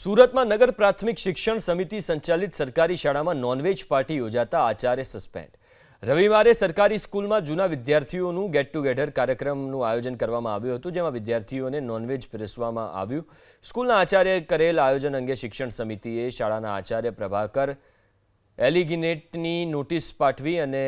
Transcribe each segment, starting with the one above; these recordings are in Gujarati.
સુરતમાં નગર પ્રાથમિક શિક્ષણ સમિતિ સંચાલિત સરકારી શાળામાં નોનવેજ પાર્ટી યોજાતા આચાર્ય સસ્પેન્ડ રવિવારે સરકારી સ્કૂલમાં જૂના વિદ્યાર્થીઓનું ગેટ ટુગેધર કાર્યક્રમનું આયોજન કરવામાં આવ્યું હતું, જેમાં વિદ્યાર્થીઓને નોનવેજ પીરસવામાં આવ્યું. સ્કૂલના આચાર્યએ કરેલ આયોજન અંગે શિક્ષણ સમિતિએ શાળાના આચાર્ય પ્રભાકર એલિગિનેટની નોટિસ પાઠવી અને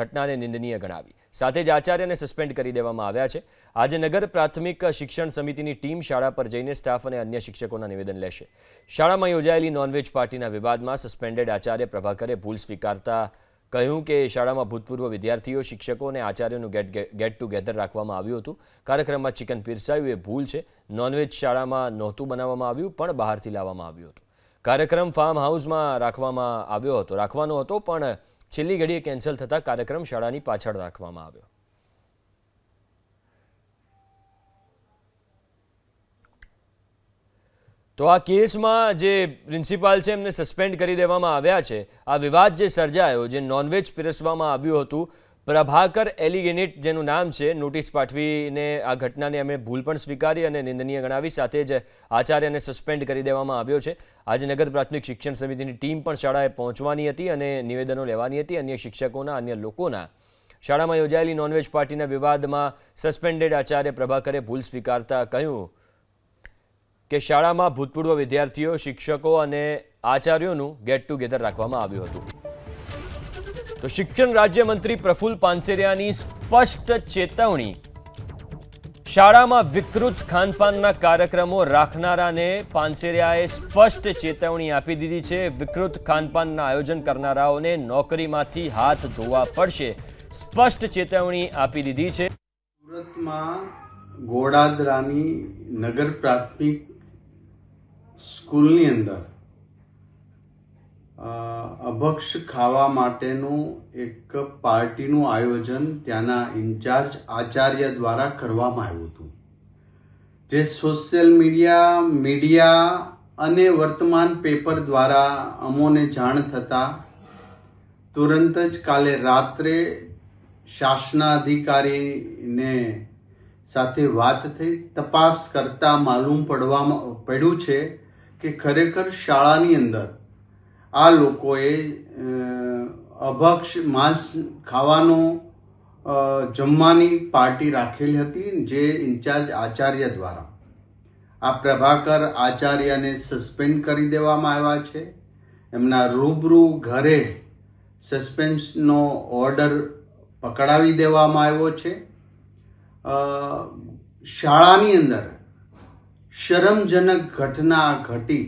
ઘટનાને નિંદનીય ગણાવી. સાથે જ આચાર્યને સસ્પેન્ડ કરી દેવામાં આવ્યા છે. આજે નગર પ્રાથમિક શિક્ષણ સમિતિની ટીમ શાળા પર જઈને સ્ટાફ અને અન્ય શિક્ષકોના નિવેદન લેશે. શાળામાં યોજાયેલી નોનવેજ પાર્ટીના વિવાદમાં સસ્પેન્ડેડ આચાર્ય પ્રભાકરે ભૂલ સ્વીકારતા કહ્યું કે શાળામાં ભૂતપૂર્વ વિદ્યાર્થીઓ, શિક્ષકો અને આચાર્યોનું ગેટ ગેટ ટુગેધર રાખવામાં આવ્યું હતું. કાર્યક્રમમાં ચિકન પીરસાયું એ ભૂલ છે. નોનવેજ શાળામાં નહોતું બનાવવામાં આવ્યું, પણ બહારથી લાવવામાં આવ્યું હતું. કાર્યક્રમ ફાર્મ હાઉસમાં રાખવામાં આવ્યો હતો. રાખવાનો હતો, પણ છેલ્લી ઘડીએ કેન્સલ થતાં કાર્યક્રમ શાળાની પાછળ રાખવામાં આવ્યો. તો આ કેસમાં જે પ્રિન્સિપાલ છે એમને સસ્પેન્ડ કરી દેવામાં આવ્યા છે. આ વિવાદ જે સર્જાયો, જે નોનવેજ પીરસવામાં આવ્યું હતું પ્રભાકર એલિગેનેટ, જેનું નામ છે, નોટિસ પાઠવીને આ ઘટનાને અમે ભૂલ પણ સ્વીકારી અને નિંદનીય ગણાવી, સાથે જ આચાર્યને સસ્પેન્ડ કરી દેવામાં આવ્યો છે. આજે નગર પ્રાથમિક શિક્ષણ સમિતિની ટીમ પણ શાળાએ પહોંચવાની હતી અને નિવેદનો લેવાની હતી. અન્ય શિક્ષકોના, અન્ય લોકોના શાળામાં યોજાયેલી નોનવેજ પાર્ટીના વિવાદમાં સસ્પેન્ડેડ આચાર્ય પ્રભાકરે ભૂલ સ્વીકારતા કહ્યું કે શાળામાં ભૂતપૂર્વ વિદ્યાર્થીઓ, શિક્ષકો અને આચાર્યોનું ગેટ ટુગેધર રાખવામાં આવ્યું હતું. તો શિક્ષણ રાજ્યમંત્રી પ્રફુલ પાનસેરિયાની સ્પષ્ટ ચેતવણી. શાળામાં વિકૃત ખાનપાનના કાર્યક્રમો રાખનારાને પાનસેરિયાએ સ્પષ્ટ ચેતવણી આપી દીધી છે. વિકૃત ખાનપાનના આયોજન કરનારાઓને નોકરીમાંથી હાથ ધોવા પડશે. સ્પષ્ટ ચેતવણી આપી દીધી છે. સુરતમાં ગોડાદરાની નગર પ્રાથમિક સ્કૂલની અંદર અભક્ષ ખાવા માટેનું એક પાર્ટીનું આયોજન ત્યાંના ઇન્ચાર્જ આચાર્ય દ્વારા કરવામાં આવ્યું હતું. જે સોશિયલ મીડિયા મીડિયા અને વર્તમાન પેપર દ્વારા અમોને જાણ થતાં તુરંત જ કાલે રાત્રે શાસનાધિકારીને સાથે વાત થઈ. તપાસ કરતા માલુમ પડવામાં, પડ્યું છે કે ખરેખર શાળાની અંદર આ લોકોએ અભક્ષ માંસ ખાવાનો જમવાની પાર્ટી રાખેલી હતી જે ઇન્ચાર્જ આચાર્ય દ્વારા. આ પ્રભાકર આચાર્યને સસ્પેન્ડ કરી દેવામાં આવ્યા છે. એમના રૂબરૂ ઘરે સસ્પેન્સનો ઓર્ડર પકડાવી દેવામાં આવ્યો છે. શાળાની અંદર શરમજનક ઘટના ઘટી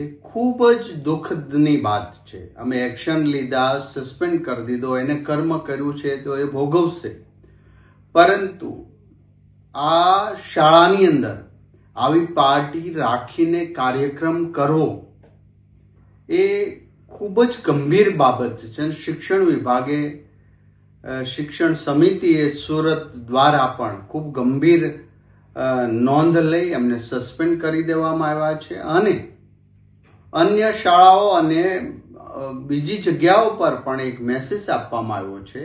એ ખૂબ જ દુઃખદની વાત છે. અમે એક્શન લીધા સસ્પેન્ડ કરી દીધો, એને કર્મ કર્યું છે તો એ ભોગવશે. પરંતુ આ શાળાની અંદર આવી પાર્ટી રાખીને કાર્યક્રમ કરો એ ખૂબ જ ગંભીર બાબત છે. શિક્ષણ વિભાગે શિક્ષણ સમિતિએ સુરત દ્વારા પણ ખૂબ ગંભીર નોંધ લઈ એમને સસ્પેન્ડ કરી દેવામાં આવ્યા છે અને અન્ય શાળાઓ અને બીજી જગ્યાઓ પર પણ એક મેસેજ આપવામાં આવ્યો છે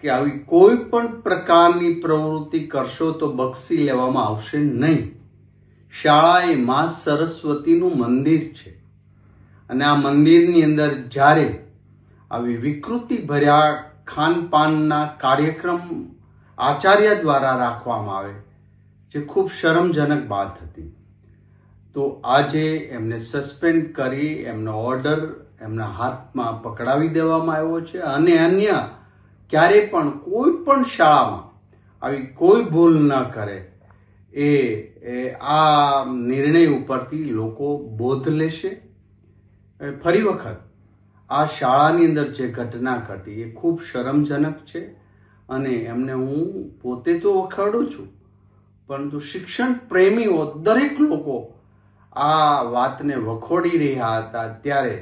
કે આવી કોઈ પણ પ્રકારની પ્રવૃત્તિ કરશો તો બક્ષી લેવામાં આવશે નહીં. શાળા એ મા સરસ્વતીનું મંદિર છે. અને આ મંદિરની અંદર જ્યારે આવી વિકૃતિ ભર્યા ખાનપાનના કાર્યક્રમ આચાર્ય દ્વારા રાખવામાં આવે, જે ખૂબ શરમજનક વાત હતી. તો આજે એમને સસ્પેન્ડ કરી, એમનો ઓર્ડર એમના હાથમાં પકડાવી દેવામાં આવ્યો છે અને અન્ય ક્યારે પણ કોઈ પણ શાળામાં આવી કોઈ ભૂલ ન કરે. એ આ નિર્ણય ઉપરથી લોકો બોધ લેશે. ફરી વખત આ શાળાની અંદર જે ઘટના ઘટી એ ખૂબ શરમજનક છે અને એમને હું પોતે તો વખાડું છું. પરંતુ શિક્ષણ પ્રેમીઓ દરેક લોકો આ વાતને વખોડી રહ્યા હતા ત્યારે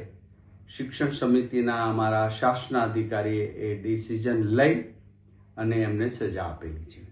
શિક્ષણ સમિતિના અમારા શાસનાધિકારીએ એ ડિસિઝન લઈ અને એમને સજા આપેલી છે.